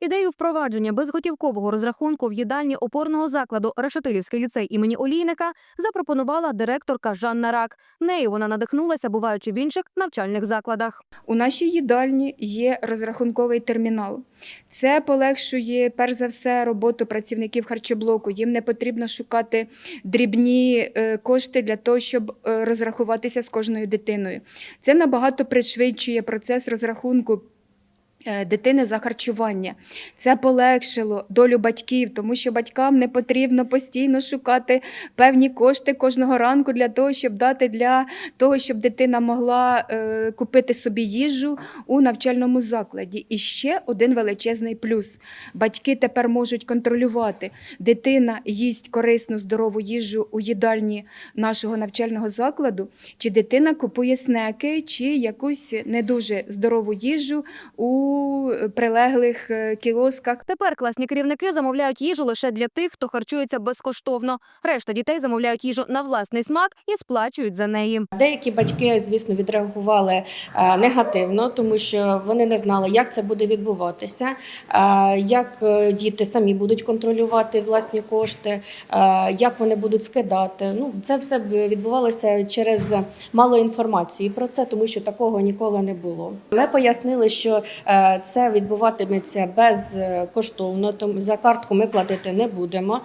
Ідею впровадження безготівкового розрахунку в їдальні опорного закладу Решетилівський ліцей імені Олійника запропонувала директорка Жанна Рак. Нею вона надихнулася, буваючи в інших навчальних закладах. У нашій їдальні є розрахунковий термінал. Це полегшує перш за все роботу працівників харчоблоку. Їм не потрібно шукати дрібні е, кошти для того, щоб е, розрахуватися з кожною дитиною. Це набагато пришвидшує процес розрахунку. Е, Дитини за харчування. Це полегшило долю батьків, тому що батькам не потрібно постійно шукати певні кошти кожного ранку для того, щоб дати для того, щоб дитина могла е, купити собі їжу у навчальному закладі. І ще один величезний плюс: батьки тепер можуть контролювати, дитина їсть корисну здорову їжу у їдальні нашого навчального закладу, чи дитина купує снеки, чи якусь не дуже здорову їжу у прилеглих е, кіосках. Тепер класні керівники замовляють їжу лише для тих, хто харчується безкоштовно. Решта дітей замовляють їжу на власний смак і сплачують за неї. Деякі батьки, звісно, відреагували е, негативно, тому що вони не знали, як це буде відбуватися, е, як діти самі будуть контролювати власні кошти, як вони будуть скидати. Ну, це все відбувалося через мало інформації про це, тому що такого ніколи не було. Ми пояснили, що е, це відбуватиметься безкоштовно, тому за картку ми платити не будемо.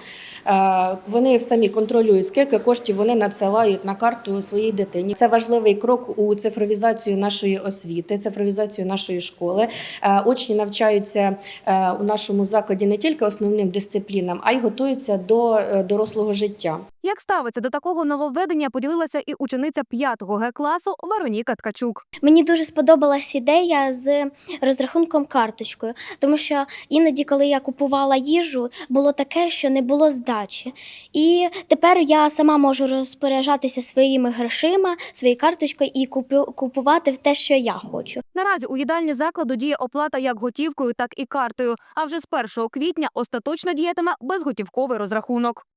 Е, Вони самі контролюють, скільки коштів вони надсилають на карту своїй дитині. Це важливий крок у цифровізацію нашої освіти, цифровізацію нашої школи. Е, Учні навчаються е, у нашому закладі не тільки основним дисциплінам, а й готуються до е, дорослого життя. Як ставиться до такого нововведення, поділилася і учениця 5 Г класу Вероніка Ткачук. Мені дуже сподобалась ідея з розрахунком карточкою, тому що іноді, коли я купувала їжу, було таке, що не було здачі. І тепер я сама можу розпоряджатися своїми грошима, своєю карточкою і купу- купувати те, що я хочу. Наразі у їдальні закладу діє оплата як готівкою, так і картою. А вже з 1 квітня остаточно діятиме безготівковий розрахунок.